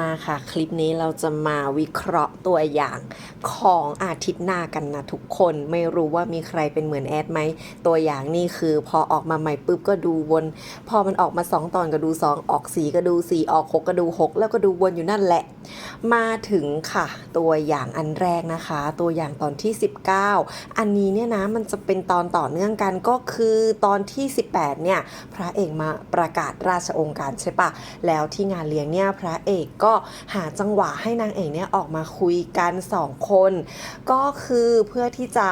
มาค่ะคลิปนี้เราจะมาวิเคราะห์ตัวอย่างของอาทิตย์หน้ากันนะทุกคนไม่รู้ว่ามีใครเป็นเหมือนแอดไหมตัวอย่างนี่คือพอออกมาใหม่ปุ๊บก็ดูวน พอมันออกมา 2 ตอนก็ดู 2 ออก 4 ก็ดู 4 ออก 6 ก็ดู 6 แล้วก็ดูวนอยู่นั่นแหละ มาถึงค่ะ ตัวอย่างอันแรกนะคะ ตัวอย่างตอนที่ 19 อันนี้เนี่ยนะมันจะเป็นตอนต่อเนื่องกันก็คือตอนที่ 18 เนี่ยพระเอกมาประกาศราชองค์การใช่ปะแล้วที่งานเลี้ยงเนี่ยพระเอกก็หาจังหวะให้นางเอกเนี่ยออกมาคุยกันสองคน ก็คือเพื่อที่จะ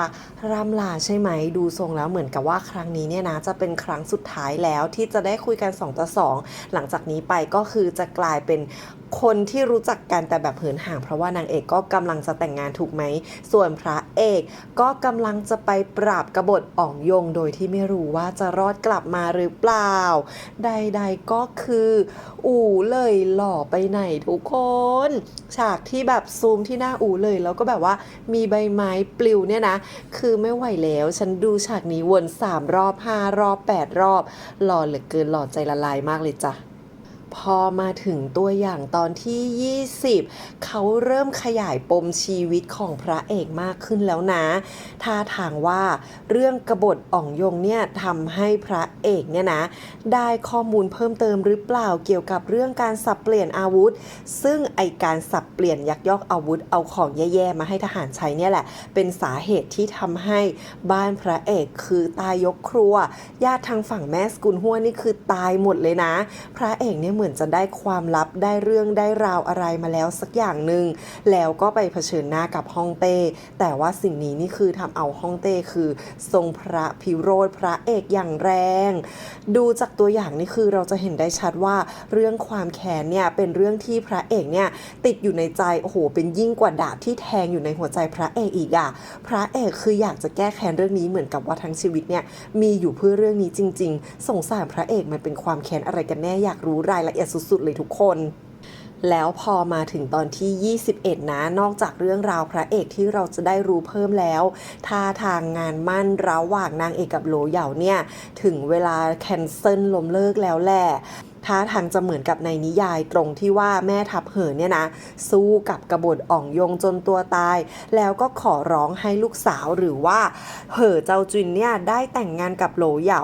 รำลาใช่ไหมดูทรงแล้วเหมือนกับว่าครั้งนี้เนี่ยนะจะเป็นครั้งสุดท้ายแล้วที่จะได้คุยกัน 2 ต่อ 2 หลังจากนี้ไปก็คือจะกลายเป็นคนที่รู้จักกันแต่แบบเหินห่าง เพราะว่านางเอกก็กำลังจะแต่งงานถูกไหม ส่วนพระเอกก็กำลังจะไปปราบกบฏอ่องยงโดยที่ไม่รู้ว่าจะรอดกลับมาหรือเปล่า ใดๆก็คือ อู๋เลยหล่อไปไหนทุกคน ฉากที่แบบซูมที่หน้าอู๋เลยแล้วก็แบบว่ามีใบไม้ปลิวเนี่ยนะ คือไม่ไหวแล้ว ฉันดูฉากนี้วน3รอบ5รอบ8รอบหล่อเหลือเกินหล่อใจละลายมากเลยจ้ะ พอมาถึงตัวอย่างตอนที่ 20 เขาเริ่มขยายปมชีวิตของพระเอกมากขึ้นแล้วนะท่าทางว่าเรื่องกบฏอ่องยงเนี่ยทำให้พระเอกเนี่ยนะ ได้ข้อมูลเพิ่มเติมหรือเปล่าเกี่ยวกับเรื่องการสับเปลี่ยนอาวุธ ซึ่งไอการสับเปลี่ยนยักยอกอาวุธเอาของแย่ๆมาให้ทหารใช้เนี่ยแหละ เป็นสาเหตุที่ทำให้บ้านพระเอกคือตายยกครัว ญาติทางฝั่งแม่สกุลหัวนี่คือตายหมดเลยนะ พระเอกเนี่ยเหมือนือนจะได้ความลับได้เรื่องได้ราวอะไรมาแล้วสักอย่างหนึ่งแล้วก็ไปเผชิญหน้ากับฮ่องเต้ แต่ว่าสิ่งนี้นี่คือทำเอาฮ่องเต้คือ ทรงพระพิโรธพระเอกอย่างแรง ดูจากตัวอย่างนี่คือเราจะเห็นได้ชัดว่าเรื่องความแค้นเนี่ยเป็นเรื่องที่พระเอกเนี่ยติดอยู่ในใจโอ้โห เป็นยิ่งกว่าดาบที่แทงอยู่ในหัวใจพระเอกอีกอะพระเอกคืออยากจะแก้แค้นเรื่องนี้เหมือนกับว่าทั้งชีวิตเนี่ยมีอยู่เพื่อเรื่องนี้จริง ๆ สงสารพระเอกมันเป็นความแค้นอะไรกันแน่อยากรู้รายละเอียดสุดๆเลยทุกคน แล้วพอมาถึงตอนที่ 21 นะ นอกจากเรื่องราวพระเอกที่เราจะได้รู้เพิ่มแล้วท่าทางงานมั่นระหว่างนางเอกกับโหลเหยาเนี่ย ถึงเวลาแคนเซิลล้มเลิกแล้วแหละ ท่าทางจะเหมือนกับในนิยายตรงที่ว่าแม่ทัพเหินเนี่ยนะ สู้กับกบฏอ่องยงจนตัวตาย แล้วก็ขอร้องให้ลูกสาวหรือว่า เหอเจ้าจุนเนี่ยได้แต่งงานกับโหลเหยา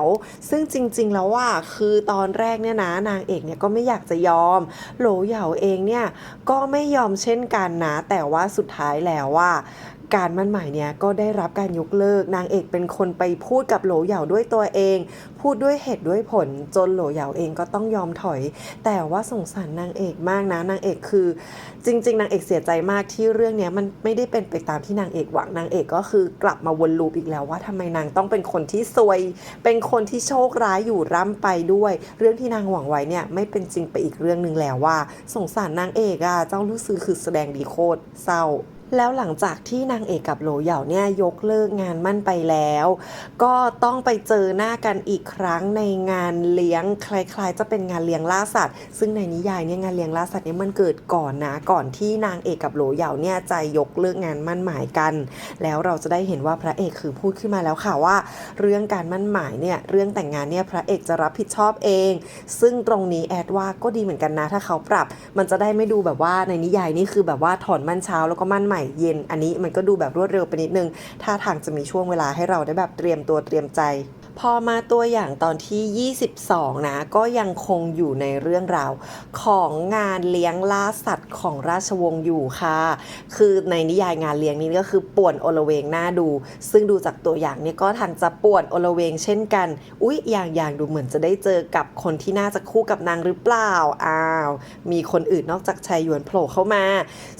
ซึ่งจริง ๆ แล้วว่าคือตอนแรกเนี่ยนะนางเอกเนี่ยก็ไม่อยากจะยอม โหลเหยาเองเนี่ยก็ไม่ยอมเช่นกันนะ แต่ว่าสุดท้ายแล้วว่า การมั่นหมายเนี่ยก็ได้รับการยกเลิก นางเอกเป็นคนไปพูดกับโหลเหยาด้วยตัวเอง พูดด้วยเหตุด้วยผลจนโหลเหยาเองก็ต้องยอมถอย แต่ว่าสงสารนางเอกมากนะนางเอกคือ จริง ๆ นางเอกเสียใจมากที่เรื่องเนี้ยมันไม่ได้เป็นไปตามที่นางเอกหวังนางเอกก็คือกลับมาวนลูปอีกแล้วว่าทำไมนางต้องเป็นคนที่ซวย เป็นคนที่โชคร้ายอยู่ร่ำไปด้วย เรื่องที่นางหวังไว้เนี่ยไม่เป็นจริงไปอีกเรื่องหนึ่งแล้วว่า สงสารนางเอกอะเจ้าลูกซื้อคือแสดงดีโคตรเศร้า แล้วหลังจากที่นางเอกกับโหลเหยาเนี่ยยกเลิกงานมั่นไปแล้ว ก็ต้องไปเจอหน้ากันอีกครั้งในงานเลี้ยงคล้ายๆ จะเป็นงานเลี้ยงล่าสัตว์ ซึ่งในนิยายเนี่ยงานเลี้ยงล่าสัตว์เนี่ยมันเกิดก่อนนะก่อนที่นางเอกกับโหลเหยาเนี่ยจะยกเลิกงานมั่นหมายกัน แล้วเราจะได้เห็นว่าพระเอกคือพูดขึ้นมาแล้วค่ะว่า เรื่องการมั่นหมายเนี่ยเรื่องแต่งงานเนี่ยพระเอกจะรับผิดชอบเอง ซึ่งตรงนี้แอดว่าก็ดีเหมือนกันนะถ้าเขาปรับ มันจะได้ไม่ดูแบบว่าในนิยายนี่คือแบบว่าถอนมั่นเช้าแล้วก็มั่นใหม่เย็น อันนี้มันก็ดูแบบรวดเร็วไปนิดนึงถ้าทางจะมีช่วงเวลาให้เราได้แบบเตรียมตัวเตรียมใจพอมาตัวอย่างตอนที่ 22 นะ ก็ยังคงอยู่ในเรื่องราวของงานเลี้ยงล่าสัตว์ของราชวงศ์อยู่ค่ะ คือในนิยายงานเลี้ยงนี้ก็คือป่วนโอลเวงหน่าดู ซึ่งดูจากตัวอย่างนี่ก็ทางจะป่วนโอลเวงเช่นกัน อุ๊ย อย่างอย่างดูเหมือนจะได้เจอกับคนที่น่าจะคู่กับนางหรือเปล่าอ้า มีคนอื่นนอกจากชายหยวนโผล่เข้ามา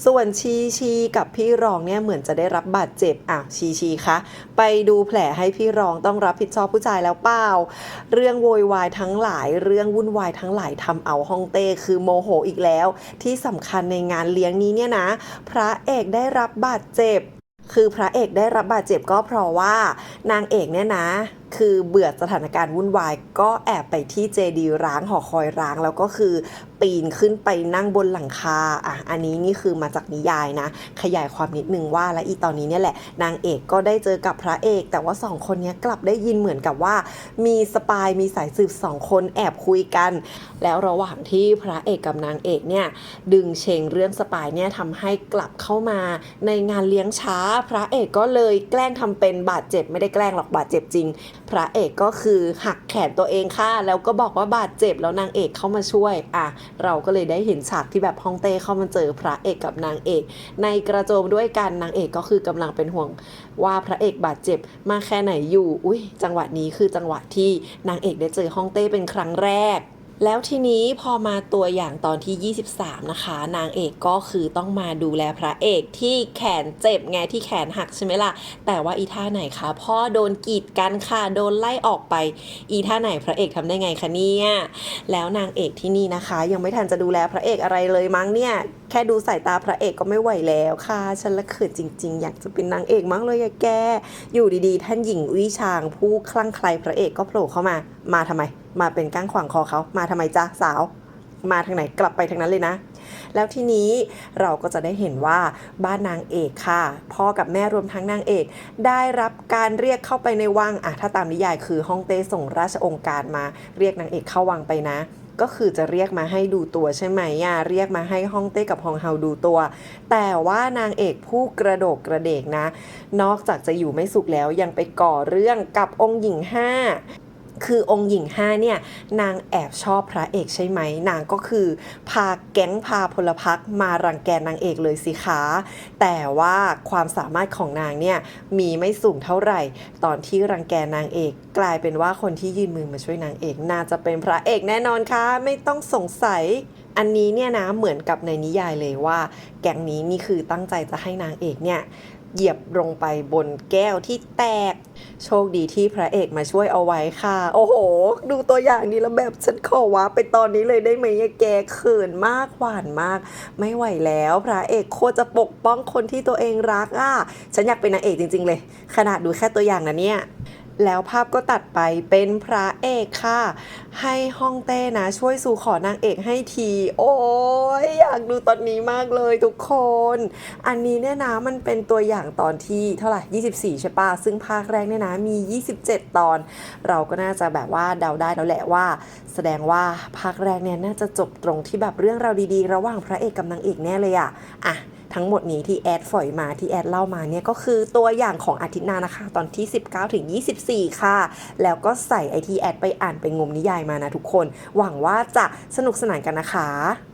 ส่วนชีชีกับพี่รองเนี่ยเหมือนจะได้รับบาดเจ็บอะชีชีคะไปดูแผลให้พี่รองต้องรับผิดชอบผู้ชายแล้วเปล่า เรื่องโวยวายทั้งหลาย เรื่องวุ่นวายทั้งหลายทำเอาฮ่องเต้คือโมโหอีกแล้ว ที่สำคัญในงานเลี้ยงนี้เนี่ยนะ พระเอกได้รับบาดเจ็บคือพระเอกได้รับบาดเจ็บก็เพราะว่านางเอกเนี่ยนะ คือเบื่อสถานการณ์วุ่นวาย ก็แอบไปที่เจดีร้างหอคอยร้างแล้วก็คือ ปีนขึ้นไปนั่งบนหลังคาอะอันนี้นี่คือมาจากนิยายนะ ขยายความนิดนึงว่าและอีตอนนี้เนี่ยแหละ นางเอกก็ได้เจอกับพระเอก แต่ว่าสองคนนี้กลับได้ยินเหมือนกับว่า มีสปายมีสายสืบสองคนแอบคุยกัน แล้วระหว่างที่พระเอกกับนางเอกเนี่ยดึงเชงเรื่องสปายเนี่ยทำให้กลับเข้ามาในงานเลี้ยงช้า พระเอกก็เลยแกล้งทำเป็นบาดเจ็บไม่ได้แกล้งหรอกบาดเจ็บจริง พระเอกก็คือหักแขนตัวเองค่ะแล้วก็บอกว่าบาดเจ็บแล้วนางเอกเข้ามาช่วยอะเราก็เลยได้เห็นฉากที่แบบฮ่องเต้เข้ามาเจอพระเอกกับนางเอก ในกระโจมด้วยกันนางเอกก็คือกำลังเป็นห่วงว่าพระเอกบาดเจ็บมาแค่ไหนอยู่ อุ้ยจังหวะนี้คือจังหวะที่นางเอกได้เจอฮ่องเต้เป็นครั้งแรก แล้วทีนี้พอมาตัวอย่างตอนที่ 23 นะคะ นางเอกก็คือต้องมาดูแลพระเอกที่แขนเจ็บไงที่แขนหักใช่ไหมล่ะ แต่ว่าอีท่าไหนคะพ่อโดนกีดกันค่ะโดนไล่ออกไป อีท่าไหนพระเอกทำได้ไงคะเนี่ยแล้วนางเอกที่นี่นะคะ ยังไม่ทันจะดูแลพระเอกอะไรเลยมั้งเนี่ยแค่ดูสายตาพระเอกก็ไม่ไหวแล้วค่ะ ฉันละเขินจริง ๆ อยากจะเป็นนางเอกมั้งเลยอะแก อยู่ดีๆ ท่านหญิงวิชางผู้คลั่งไคล้พระเอกก็โผล่เข้ามา มาทำไม มาเป็นก้างขวางคอเขามาทำไมจ๊ะสาว มาทางไหนกลับไปทางนั้นเลยนะ แล้วทีนี้เราก็จะได้เห็นว่าบ้านนางเอกค่ะ พ่อกับแม่รวมทั้งนางเอก ได้รับการเรียกเข้าไปในวังอะถ้าตามนิยายคือฮ่องเต้ส่งราชองค์การมาเรียกนางเอกเข้าวังไปนะก็คือจะเรียกมาให้ดูตัวใช่ไหมอะเรียกมาให้ฮ่องเต้กับฮองเฮาดูตัว แต่ว่านางเอกผู้กระโดกกระเดกนะ นอกจากจะอยู่ไม่สุขแล้วยังไปก่อเรื่องกับองค์หญิงห้า คือองค์หญิงห้าเนี่ยนางแอบชอบพระเอกใช่ไหม นางก็คือ พาแก๊งพาพลพรรคมารังแกนางเอกเลยสิคะแต่ว่าความสามารถของนางเนี่ยมีไม่สูงเท่าไหร่ ตอนที่รังแกนางเอก กลายเป็นว่าคนที่ยืนมือมาช่วยนางเอกน่าจะเป็นพระเอกแน่นอนค่ะไม่ต้องสงสัยอันนี้เนี่ยนะเหมือนกับในนิยายเลยว่า แก๊งนี้นี่คือตั้งใจจะให้นางเอกเนี่ย เหยียบลงไปบนแก้วที่แตก โชคดีที่พระเอกมาช่วยเอาไว้ค่ะ โอ้โห ดูตัวอย่างนี้แล้วแบบฉันขอว้าไปตอนนี้เลยได้ไหมอะแกเขินมากหวานมาก ไม่ไหวแล้วพระเอกโคตรจะปกป้องคนที่ตัวเองรักอะฉันอยากเป็นนางเอกจริง ๆ เลย ขนาดดูแค่ตัวอย่างนะเนี่ย แล้วภาพก็ตัดไปเป็นพระเอกค่ะ ให้ฮ่องเต้นะ ช่วยสู่ขอนางเอกให้ที โอ้ยอยากดูตอนนี้มากเลยทุกคน อันนี้เนี่ยนะมันเป็นตัวอย่างตอนที่เท่าไหร่ 24 ใช่ปะซึ่งภาคแรกเนี่ยนะมี 27 ตอน เราก็น่าจะแบบว่าเดาได้แล้วแหละว่า แสดงว่าภาคแรกเนี่ยน่าจะจบตรงที่แบบเรื่องราวดีๆ ระหว่างพระเอกกับนางเอกแน่เลยอะอะ ทั้งหมดนี้ที่แอดฝอยมาที่แอดเล่ามาเนี่ยก็คือตัวอย่างของอาทิตย์หน้านะคะ ตอนที่ 19ถึง24 ค่ะ แล้วก็ใส่ไอที่แอดไปอ่านไปงมนิยายมานะทุกคน หวังว่าจะสนุกสนานกันนะคะ